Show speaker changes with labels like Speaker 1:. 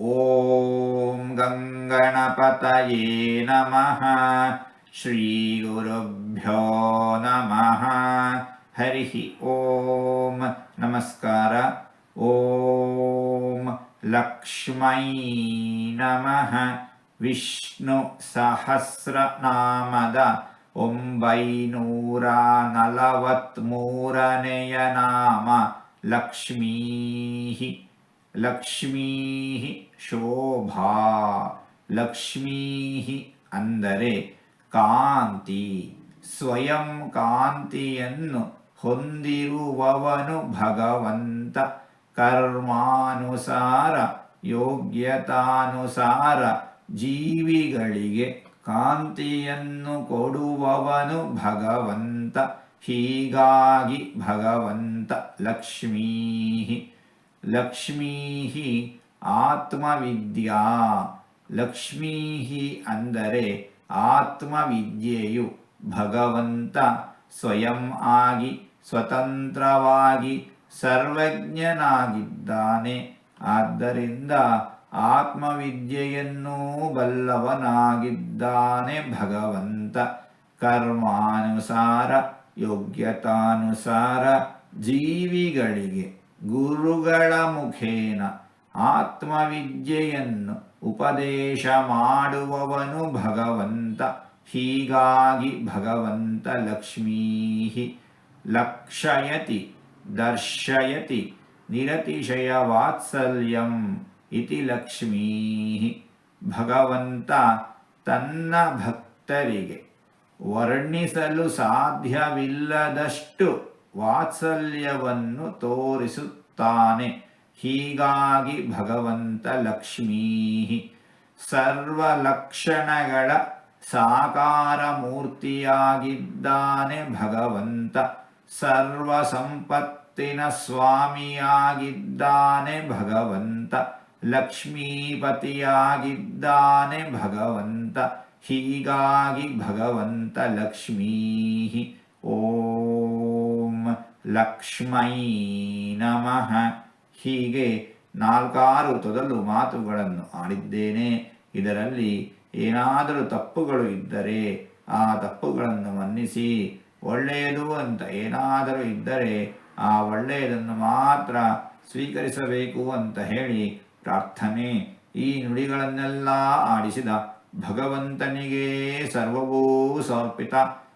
Speaker 1: ॐ गङ्गणपतये नमः श्रीगुरुभ्यो नमः। हरिः ॐ नमस्कार। ॐ लक्ष्मै नमः। विष्णुसहस्रनामद ओम्बैनूरनलवत्मूरनय नाम लक्ष्मीः ಲಕ್ಷ್ಮೀ ಶೋಭಾ ಲಕ್ಷ್ಮೀ ಅಂದರೆ ಕಾಂತಿ. ಸ್ವಯಂ ಕಾಂತಿಯನ್ನು ಹೊಂದಿರುವವನು ಭಗವಂತ. ಕರ್ಮಾನುಸಾರ, ಯೋಗ್ಯತಾನುಸಾರ ಜೀವಿಗಳಿಗೆ ಕಾಂತಿಯನ್ನು ಕೊಡುವವನು ಭಗವಂತ. ಹೀಗಾಗಿ ಭಗವಂತ ಲಕ್ಷ್ಮೀ ಲಕ್ಷ್ಮೀ ಆತ್ಮವಿದ್ಯಾ. ಲಕ್ಷ್ಮೀ ಅಂದರೆ ಆತ್ಮವಿದ್ಯೆಯು ಭಗವಂತ ಸ್ವಯಂ ಆಗಿ, ಸ್ವತಂತ್ರವಾಗಿ, ಸರ್ವಜ್ಞನಾಗಿದ್ದಾನೆ. ಆದ್ದರಿಂದ ಆತ್ಮವಿದ್ಯೆಯನ್ನೂ ಬಲ್ಲವನಾಗಿದ್ದಾನೆ ಭಗವಂತ. ಕರ್ಮಾನುಸಾರ, ಯೋಗ್ಯತಾನುಸಾರ, ಜೀವಿಗಳಿಗೆ. ಗುರುಗಳ ಮುಖೇನ ಆತ್ಮವಿದ್ಯೆಯನ್ನು ಉಪದೇಶ ಮಾಡುವವನು ಭಗವಂತ. ಹೀಗಾಗಿ ಭಗವಂತ ಲಕ್ಷ್ಮೀ ಲಕ್ಷಯತಿ ದರ್ಶಯತಿ ನಿರತಿಶಯ ವಾತ್ಸಲ್ಯಂ ಇತಿ ಲಕ್ಷ್ಮೀ ಭಗವಂತ ತನ್ನ ಭಕ್ತರಿಗೆ ವರ್ಣಿಸಲು ಸಾಧ್ಯವಿಲ್ಲದಷ್ಟು ವಾತ್ಸಲ್ಯವನ್ನು ತೋರಿಸುತ್ತಾನೆ. ಹೀಗಾಗಿ ಭಗವಂತ ಲಕ್ಷ್ಮೀ ಸರ್ವಲಕ್ಷಣಗಳ ಸಾಕಾರ ಮೂರ್ತಿಯಾಗಿದ್ದಾನೆ ಭಗವಂತ. ಸರ್ವ ಸಂಪತ್ತಿನ ಸ್ವಾಮಿಯಾಗಿದ್ದಾನೆ ಭಗವಂತ. ಲಕ್ಷ್ಮೀಪತಿಯಾಗಿದ್ದಾನೆ ಭಗವಂತ. ಹೀಗಾಗಿ ಭಗವಂತ ಲಕ್ಷ್ಮೀ ಲಕ್ಷ್ಮೈ ನಮಃ ಹೀಗೆ ನಾಲ್ಕಾರು ತೊದಲು ಮಾತುಗಳನ್ನು ಆಡಿದ್ದೇನೆ. ಇದರಲ್ಲಿ ಏನಾದರೂ ತಪ್ಪುಗಳು ಇದ್ದರೆ ಆ ತಪ್ಪುಗಳನ್ನು ಮನ್ನಿಸಿ. ಒಳ್ಳೆಯದು ಅಂತ ಏನಾದರೂ ಇದ್ದರೆ ಆ ಒಳ್ಳೆಯದನ್ನು ಮಾತ್ರ ಸ್ವೀಕರಿಸಬೇಕು ಅಂತ ಹೇಳಿ ಪ್ರಾರ್ಥನೆ. ಈ ನುಡಿಗಳನ್ನೆಲ್ಲ ಆಡಿಸಿದ ಭಗವಂತನಿಗೆ ಸರ್ವವೂ ಸಮರ್ಪಿತ.